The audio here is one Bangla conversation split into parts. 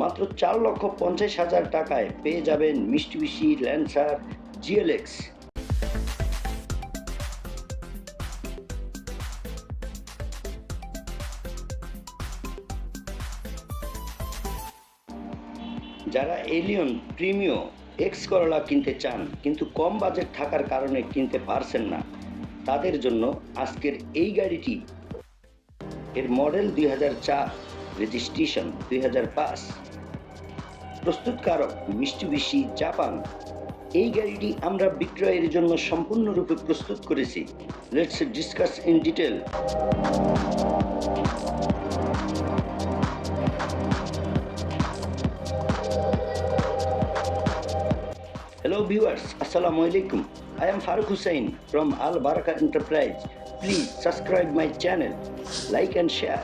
মাত্র চার লক্ষ পঞ্চাশ হাজার টাকায় পেয়ে যাবেন মিষ্টিবিশি ল্যান্সার জিএলএক্স। যারা এলিয়ন প্রিমিও এক্স করলা কিনতে চান, কিন্তু কম বাজেট থাকার কারণে কিনতে পারছেন না, তাদের জন্য আজকের এই গাড়িটি। এর মডেল দুই হাজার চার। রেজিস্ট্রেশন দুই হাজার পাঁচ প্রস্তুতকারক মিষ্টিবিশি জাপান এই গাড়িটি আমরা বিক্রয়ের জন্য সম্পূর্ণরূপে প্রস্তুত করেছি let's discuss in detail Hello viewers, Assalamu alaikum. I am Farooq Hussain from Al Baraka Enterprise. Please subscribe my channel, like and share.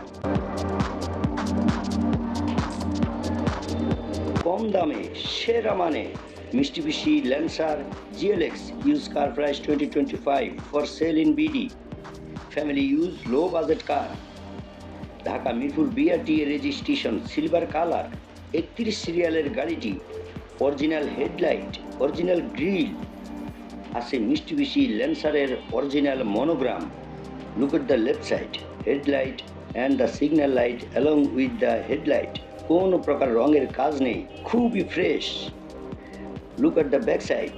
কম দামে, সেরা মানে Mitsubishi Lancer, GLX use car price twenty twenty five for sale in BD family use low budget car Dhaka Mirpur BRT registration silver colour একত্রিশ সিরিয়ালের গাড়িটি অরিজিনাল হেডলাইট অরিজিনাল গ্রিল আছে Mitsubishi ল্যান্সারের original monogram look at the left side headlight and the signal light along with the headlight কোনো প্রকার রঙের কাজ নেই, খুবই fresh look at the back side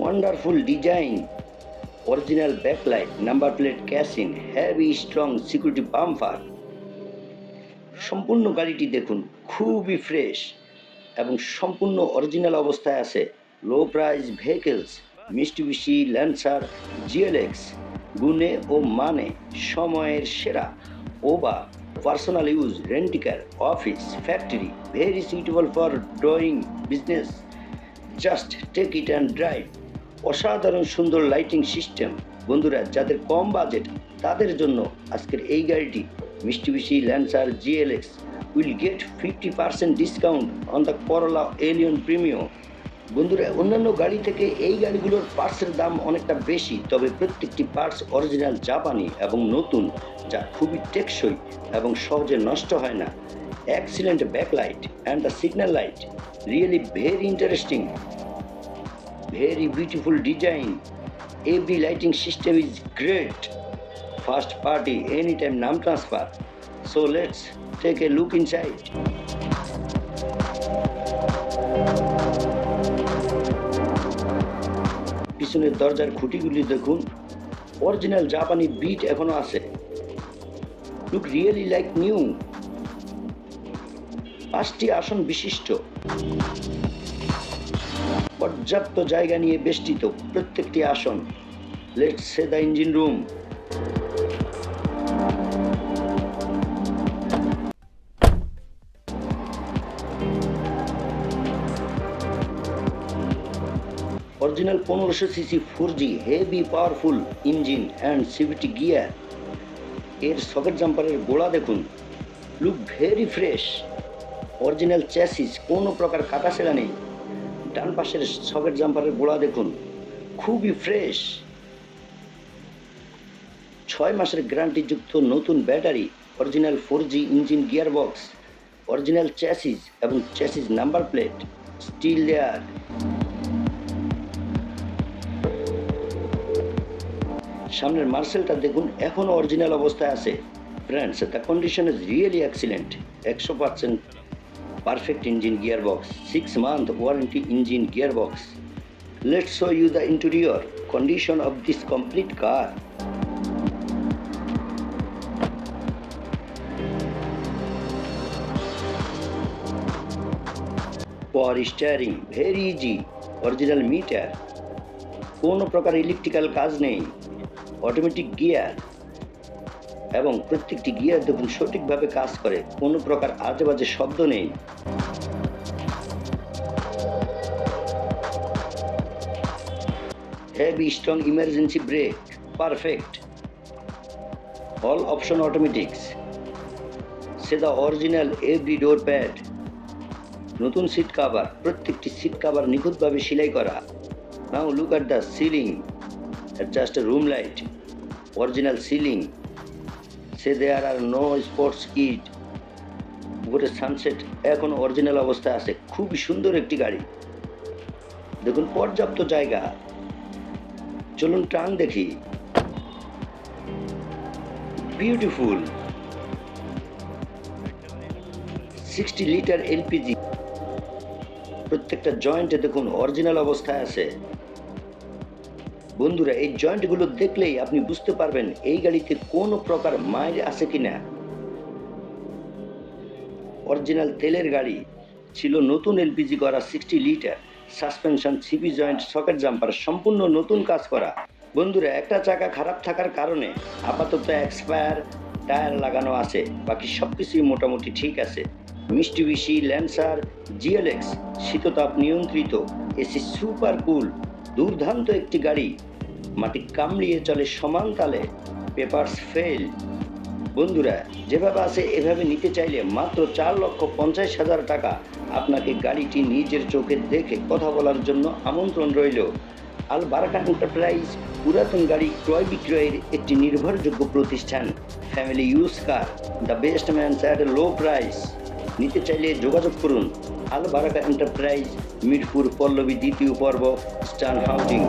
wonderful design original backlight number plate casein heavy strong security bumper সম্পূর্ণ গাড়িটি দেখুন, খুবই ফ্রেশ এবং সম্পূর্ণ অরিজিনাল অবস্থায় আছে। Low price vehicles Mitsubishi Lancer GLX গুণে ও মানে সময়ের সেরা। ওবা personal use rent a car office factory very suitable for drawing business just take it and drive অসাধারণ সুন্দর লাইটিং সিস্টেম বন্ধুরা, যাদের কম বাজেট তাদের জন্য আজকের এই গাড়িটি Mitsubishi Lancer GLX will get fifty percent discount on the Corolla Allion premium বন্ধুরা, অন্যান্য গাড়ি থেকে এই গাড়িগুলোর পার্টসের দাম অনেকটা বেশি, তবে প্রত্যেকটি পার্টস অরিজিনাল জাপানি এবং নতুন, যা খুবই টেকসই এবং সহজে নষ্ট হয় না। Excellent backlight and the signal light really very interesting very beautiful design design every lighting system is great fast party anytime, নাম transfer so let's take a look inside পিছনের দরজার খুঁটিগুলি দেখুন। অরিজিনাল জাপানি বিট এখনও আছে। লুক রিয়েলি লাইক নিউ পাঁচটি আসন বিশিষ্ট। পর্যাপ্ত জায়গা নিয়ে বেষ্টিত প্রত্যেকটি আসন। Let's say the engine room original পনেরোশো CC four G heavy powerful engine and CVT gear এর সকেট জাম্পারের গোড়া দেখুন। Look very fresh original chassis কোনো প্রকার কাটা সেলা নেই। ডান পাশের সকেট জাম্পারের গোড়া দেখুন। খুবই ফ্রেশ ছয় মাসের গ্যারান্টিযুক্ত নতুন battery original four G engine gear box original chassis এবং chassis number plate steel layer সামনের মার্সেলটা দেখুন এখনও অরিজিনাল অবস্থায় আছে। Friends the condition is really excellent একশো percent perfect engine gear box six month warranty engine gear box let show you the interior condition of this complete car পর steering very easy original meter কোনো প্রকার ইলেকট্রিক্যাল কাজ নেই। অটোমেটিক গিয়ার এবং প্রত্যেকটি গিয়ার দেখুন, সঠিকভাবে কাজ করে। কোনো প্রকার আজে বাজে শব্দ নেই। Heavy strong emergency brake perfect all option automatics say the original every door pad নতুন সিট কাভার প্রত্যেকটি সিট কাভার নিখুঁতভাবে সেলাই করা। Now look at the ceiling just room light original ceiling say there are no sports kit. উপরে সানসেট এখন অরিজিনাল অবস্থায় আছে। খুবই সুন্দর একটি গাড়ি। দেখুন, পর্যাপ্ত জায়গা। চলুন ট্রাং দেখি। বিউটিফুল সিক্সটি লিটার এলপিজি প্রত্যেকটা জয়েন্টে দেখুন অরিজিনাল অবস্থায় আছে। বন্ধুরা, এই জয়েন্টগুলো দেখলেই আপনি বুঝতে পারবেন এই গাড়িতে কোনো প্রকার মাইল আছে কিনা। অরিজিনাল তেলের গাড়ি ছিল নতুন এলপিজি করা sixty litre, suspension, CP joint, socket jumper, সম্পূর্ণ নতুন কাজ করা। বন্ধুরা, একটা চাকা খারাপ থাকার কারণে আপাতত এক্সপায়ার, টায়ার লাগানো আছে, বাকি সব কিছুই মোটামুটি ঠিক আছে। মিষ্টি বিশি ল্যান্সার, জিএলএক্স, শীততাপ নিয়ন্ত্রিত, এসি সুপার কুল দুর্দান্ত একটি গাড়ি, মাটি কামড়িয়ে চলে সমান তালে পেপারস ফেল। বন্ধুরা, যেভাবে আছে, এভাবে নিতে চাইলে মাত্র চার লক্ষ পঞ্চাশ হাজার টাকা আপনাকে গাড়িটি নিজের চোখে দেখে কথা বলার জন্য আমন্ত্রণ রইল। আল বারাকা এন্টারপ্রাইজ, পুরাতন গাড়ি ক্রয় বিক্রয়ের একটি নির্ভরযোগ্য প্রতিষ্ঠান, family use car, the best man's at low price. নিতে চাইলে যোগাযোগ করুন। আল বারাকা এন্টারপ্রাইজ মিরপুর পল্লবী দ্বিতীয় পর্ব স্টান হাউজিং